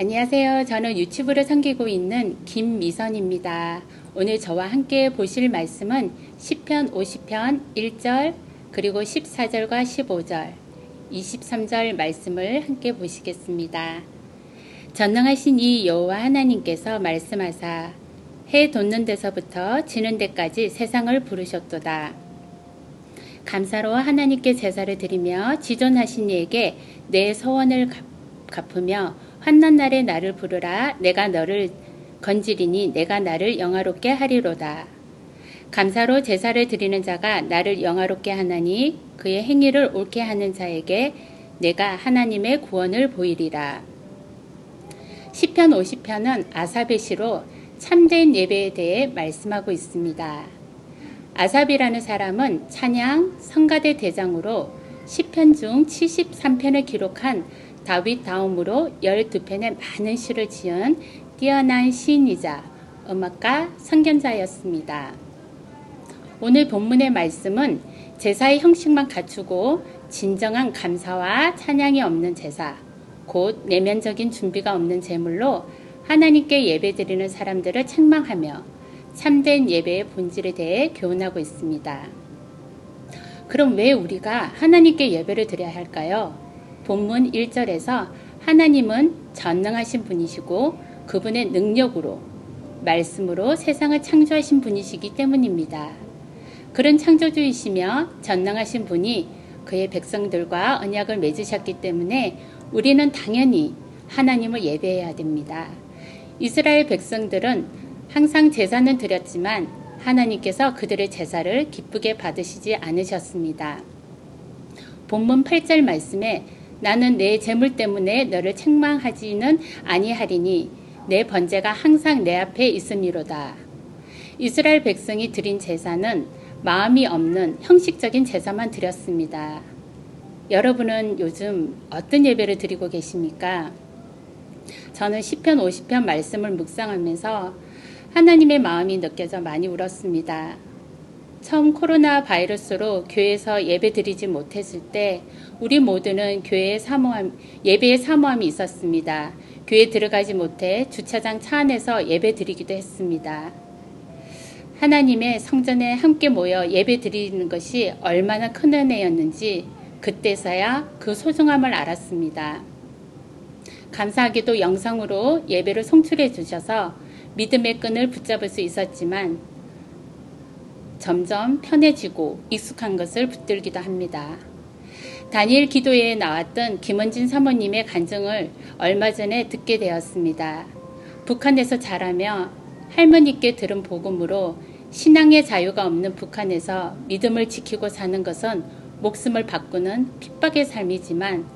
안녕하세요. 저는 유튜브를 섬기고 있는 김미선입니다. 오늘 저와 함께 보실 말씀은 10편 50편 1절 그리고 14절과 15절 23절 말씀을 함께 보시겠습니다. 전능하신 이 여호와 하나님께서 말씀하사 해 돋는 데서부터 지는 데까지 세상을 부르셨도다. 감사로 하나님께 제사를 드리며 지존하신 이에게 내 소원을 갚으며 환난 날에 나를 부르라 내가 너를 건지리니 내가 나를 영화롭게 하리로다. 감사로 제사를 드리는 자가 나를 영화롭게 하나니 그의 행위를 옳게 하는 자에게 내가 하나님의 구원을 보이리라. 시편 50편은 아삽의 시로 참된 예배에 대해 말씀하고 있습니다. 아삽이라는 사람은 찬양 성가대 대장으로 시편 중 73편을 기록한 다윗 다음으로 12편의 많은 시를 지은 뛰어난 시인이자 음악가 선견자였습니다. 오늘 본문의 말씀은 제사의 형식만 갖추고 진정한 감사와 찬양이 없는 제사, 곧 내면적인 준비가 없는 제물로 하나님께 예배드리는 사람들을 책망하며 참된 예배의 본질에 대해 교훈하고 있습니다. 그럼 왜 우리가 하나님께 예배를 드려야 할까요? 본문 1절에서 하나님은 전능하신 분이시고 그분의 능력으로 말씀으로 세상을 창조하신 분이시기 때문입니다. 그런 창조주이시며 전능하신 분이 그의 백성들과 언약을 맺으셨기 때문에 우리는 당연히 하나님을 예배해야 됩니다. 이스라엘 백성들은 항상 제사는 드렸지만 하나님께서 그들의 제사를 기쁘게 받으시지 않으셨습니다. 본문 8절 말씀에 나는 내 재물 때문에 너를 책망하지는 아니하리니 내 번제가 항상 내 앞에 있음이로다. 이스라엘 백성이 드린 제사는 마음이 없는 형식적인 제사만 드렸습니다. 여러분은 요즘 어떤 예배를 드리고 계십니까? 저는 10편 50편 말씀을 묵상하면서 하나님의 마음이 느껴져 많이 울었습니다. 처음 코로나 바이러스로 교회에서 예배 드리지 못했을 때 우리 모두는 교회에 사모함, 예배에 사모함이 있었습니다. 교회 들어가지 못해 주차장 차 안에서 예배 드리기도 했습니다. 하나님의 성전에 함께 모여 예배 드리는 것이 얼마나 큰 은혜였는지 그때서야 그 소중함을 알았습니다. 감사하게도 영상으로 예배를 송출해 주셔서 믿음의 끈을 붙잡을 수 있었지만 점점 편해지고 익숙한 것을 붙들기도 합니다. 다니엘 기도회에 나왔던 김원진 사모님의 간증을 얼마 전에 듣게 되었습니다. 북한에서 자라며 할머니께 들은 복음으로 신앙의 자유가 없는 북한에서 믿음을 지키고 사는 것은 목숨을 바꾸는 핍박의 삶이지만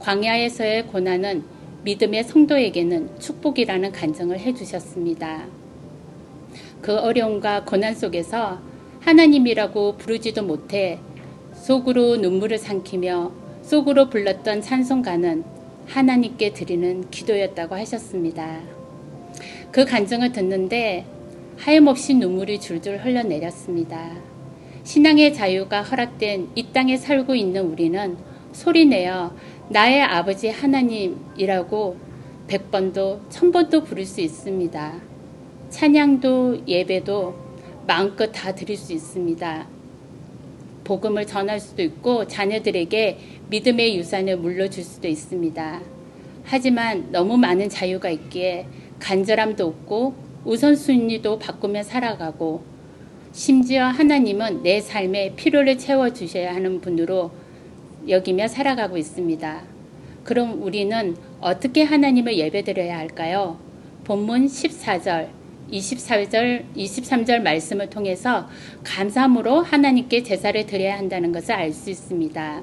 광야에서의 고난은 믿음의 성도에게는 축복이라는 간증을 해주셨습니다. 그 어려움과 고난 속에서 하나님이라고 부르지도 못해 속으로 눈물을 삼키며 속으로 불렀던 찬송가는 하나님께 드리는 기도였다고 하셨습니다. 그 간증을 듣는데 하염없이 눈물이 줄줄 흘러내렸습니다. 신앙의 자유가 허락된 이 땅에 살고 있는 우리는 소리내어 나의 아버지 하나님이라고 백번도 천번도 부를 수 있습니다. 찬양도 예배도 마음껏 다 드릴 수 있습니다. 복음을 전할 수도 있고 자녀들에게 믿음의 유산을 물려줄 수도 있습니다. 하지만 너무 많은 자유가 있기에 간절함도 없고 우선순위도 바꾸며 살아가고 심지어 하나님은 내 삶에 필요를 채워주셔야 하는 분으로 여기며 살아가고 있습니다. 그럼 우리는 어떻게 하나님을 예배드려야 할까요? 본문 14절 24절, 23절 말씀을 통해서 감사함으로 하나님께 제사를 드려야 한다는 것을 알 수 있습니다.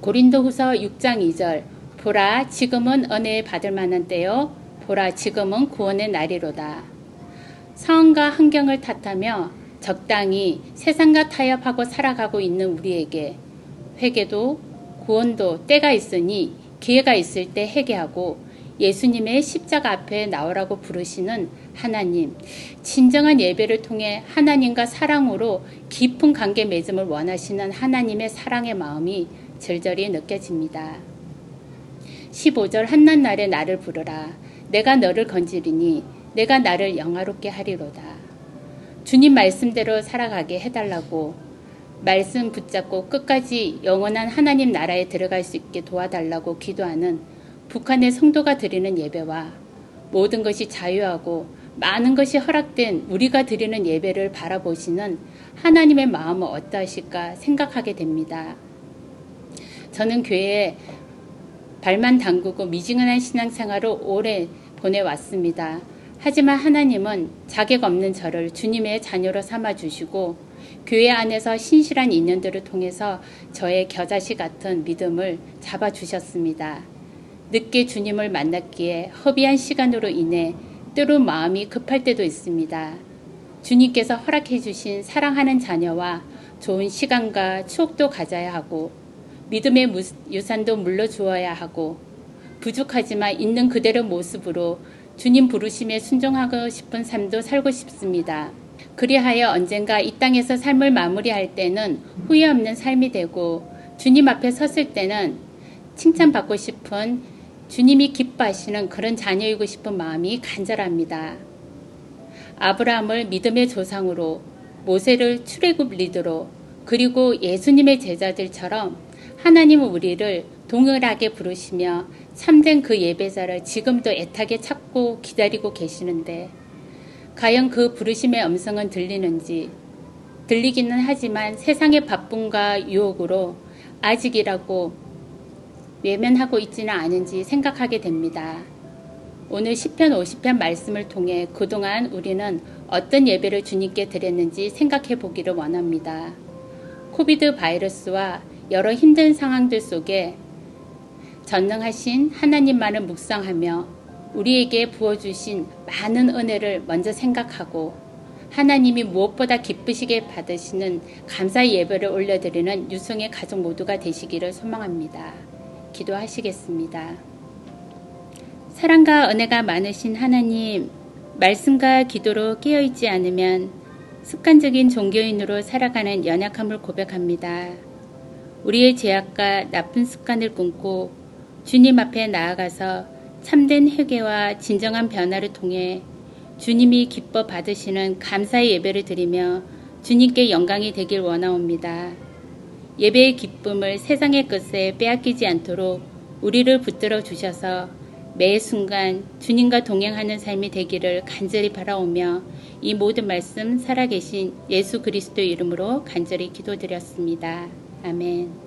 고린도 후서 6장 2절 보라 지금은 은혜 받을 만한 때요 보라 지금은 구원의 날이로다. 상황과 환경을 탓하며 적당히 세상과 타협하고 살아가고 있는 우리에게 회개도 구원도 때가 있으니 기회가 있을 때 회개하고 예수님의 십자가 앞에 나오라고 부르시는 하나님, 진정한 예배를 통해 하나님과 사랑으로 깊은 관계 맺음을 원하시는 하나님의 사랑의 마음이 절절히 느껴집니다. 15절 한낱 날에 나를 부르라. 내가 너를 건지리니 내가 나를 영화롭게 하리로다. 주님 말씀대로 살아가게 해달라고 말씀 붙잡고 끝까지 영원한 하나님 나라에 들어갈 수 있게 도와달라고 기도하는 북한의 성도가 드리는 예배와 모든 것이 자유하고 많은 것이 허락된 우리가 드리는 예배를 바라보시는 하나님의 마음은 어떠하실까 생각하게 됩니다. 저는 교회에 발만 담그고 미지근한 신앙생활을 오래 보내왔습니다. 하지만 하나님은 자격 없는 저를 주님의 자녀로 삼아 주시고 교회 안에서 신실한 인연들을 통해서 저의 겨자씨 같은 믿음을 잡아 주셨습니다. 늦게 주님을 만났기에 허비한 시간으로 인해 때로 마음이 급할 때도 있습니다. 주님께서 허락해 주신 사랑하는 자녀와 좋은 시간과 추억도 가져야 하고 믿음의 유산도 물려 주어야 하고 부족하지만 있는 그대로 모습으로 주님 부르심에 순종하고 싶은 삶도 살고 싶습니다. 그리하여 언젠가 이 땅에서 삶을 마무리할 때는 후회 없는 삶이 되고 주님 앞에 섰을 때는 칭찬받고 싶은 주님이 기뻐하시는 그런 자녀이고 싶은 마음이 간절합니다. 아브라함을 믿음의 조상으로 모세를 출애굽 리더로 그리고 예수님의 제자들처럼 하나님은 우리를 동일하게 부르시며 참된 그 예배자를 지금도 애타게 찾고 기다리고 계시는데 과연 그 부르심의 음성은 들리는지 들리기는 하지만 세상의 바쁨과 유혹으로 아직이라고 외면하고 있지는 않은지 생각하게 됩니다. 오늘 10편 50편 말씀을 통해 그동안 우리는 어떤 예배를 주님께 드렸는지 생각해 보기를 원합니다. 코비드 바이러스와 여러 힘든 상황들 속에 전능하신 하나님만을 묵상하며 우리에게 부어주신 많은 은혜를 먼저 생각하고 하나님이 무엇보다 기쁘시게 받으시는 감사의 예배를 올려드리는 유성의 가족 모두가 되시기를 소망합니다. 기도하시겠습니다. 사랑과 은혜가 많으신 하나님, 말씀과 기도로 깨어있지 않으면 습관적인 종교인으로 살아가는 연약함을 고백합니다. 우리의 죄악과 나쁜 습관을 끊고 주님 앞에 나아가서 참된 회개와 진정한 변화를 통해 주님이 기뻐 받으시는 감사의 예배를 드리며 주님께 영광이 되길 원하옵니다. 예배의 기쁨을 세상의 것에 빼앗기지 않도록 우리를 붙들어 주셔서 매 순간 주님과 동행하는 삶이 되기를 간절히 바라오며 이 모든 말씀 살아계신 예수 그리스도 이름으로 간절히 기도드렸습니다. 아멘.